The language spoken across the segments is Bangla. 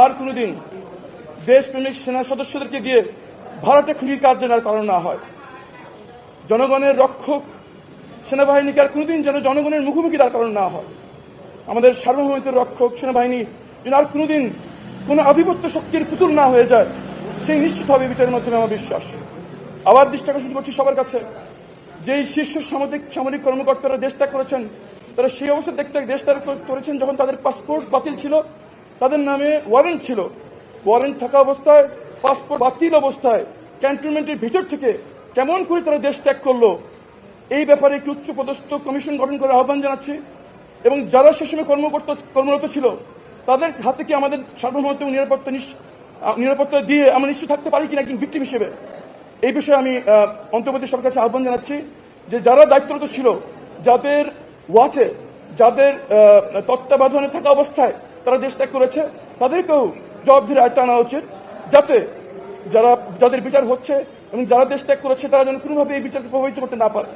আর কোনোদিন দেশপ্রেমিক সেনা সদস্যদেরকে দিয়ে ভাড়াটে খুনির কাজ যেন করানো না হয়। জনগণের রক্ষক সেনাবাহিনীকে আর কোনোদিন যেন জনগণের মুখোমুখি তার কারণ না হয়। আমাদের সার্বভৌমত্বের রক্ষক সেনাবাহিনী যেন আর কোনোদিন কোনো আধিপত্য শক্তির পুতুল না হয়ে যায়, সেই নিশ্চিত হবে বিচারের মাধ্যমে আমার বিশ্বাস। আবার দৃষ্টি আকর্ষণ করছি সবার কাছে। যেই শীর্ষ সামরিক সামরিক কর্মকর্তারা দেশ ত্যাগ করেছেন, তারা সেই অবস্থা দেখতে দেশ ত্যাগ করেছেন যখন তাদের পাসপোর্ট বাতিল ছিল তাদের নামে ওয়ারেন্ট ছিল। ওয়ারেন্ট থাকা অবস্থায় পাসপোর্ট বাতিল অবস্থায় ক্যান্টনমেন্টের ভিতর থেকে কেমন করে তারা দেশ ত্যাগ করল, এই ব্যাপারে একটি উচ্চ পদস্থ কমিশন গঠন করার আহ্বান জানাচ্ছি এবং যারা সে সময় কর্মকর্তা, কর্মরত ছিল, তাদের হাতে কি আমাদের সার্বভৌমত্ব নিরাপত্তা নিরাপত্তা দিয়ে আমরা নিশ্চিত থাকতে পারি কিনা একজন ভিক্টিম হিসেবে? এই বিষয়ে আমি অন্তর্বর্তী সরকার কাছে আহ্বান জানাচ্ছি যে যারা দায়িত্বরত ছিল, যাদের ওয়াচে যাদের তত্ত্বাবধানে থাকা অবস্থায় তারা দেশ ত্যাগ করেছে, তাদেরকেও জবাবদিহির আয়ত্তে আনা উচিত যাতে যারা, যাদের বিচার হচ্ছে এবং যারা দেশ ত্যাগ করেছে, তারা যেন কোনোভাবে এই বিচারকে প্রভাবিত করতে না পারে।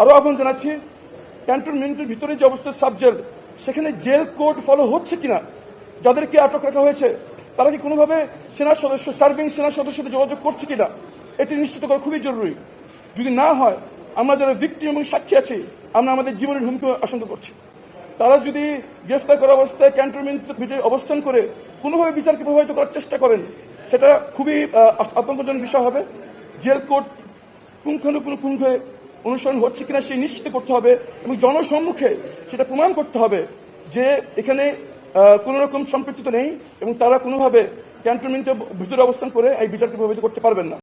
আরও আহ্বান জানাচ্ছি, ক্যান্টনমেন্টের ভিতরে যে অবস্থা সাবজেল, সেখানে জেল কোড ফলো হচ্ছে কিনা, যাদেরকে আটক রাখা হয়েছে, তারা কি কোনোভাবে সেনা সদস্য, সার্ভিং সেনা সদস্যদের যোগাযোগ করছে কিনা, এটি নিশ্চিত করা খুবই জরুরি। যদি না হয়, আমরা যারা ভিক্টিম এবং সাক্ষী আছি আমরা আমাদের জীবনের হুমকি আশঙ্কা করছি। তারা যদি গ্রেফতার করা অবস্থায় ক্যান্টনমেন্ট অবস্থান করে কোনোভাবে বিচারকে প্রভাবিত করার চেষ্টা করেন, সেটা খুবই আতঙ্কজনক বিষয় হবে। জেল কোর্ট পুঙ্খানুপুঙ্খ অনুসরণ হচ্ছে কিনা সেই নিশ্চিত করতে হবে এবং জনসম্মুখে সেটা প্রমাণ করতে হবে যে এখানে কোনো রকম সম্পৃক্ততা নেই এবং তারা কোনোভাবে ক্যান্টনমেন্টের ভিতরে অবস্থান করে এই বিচারকে প্রভাবিত করতে পারবেন না।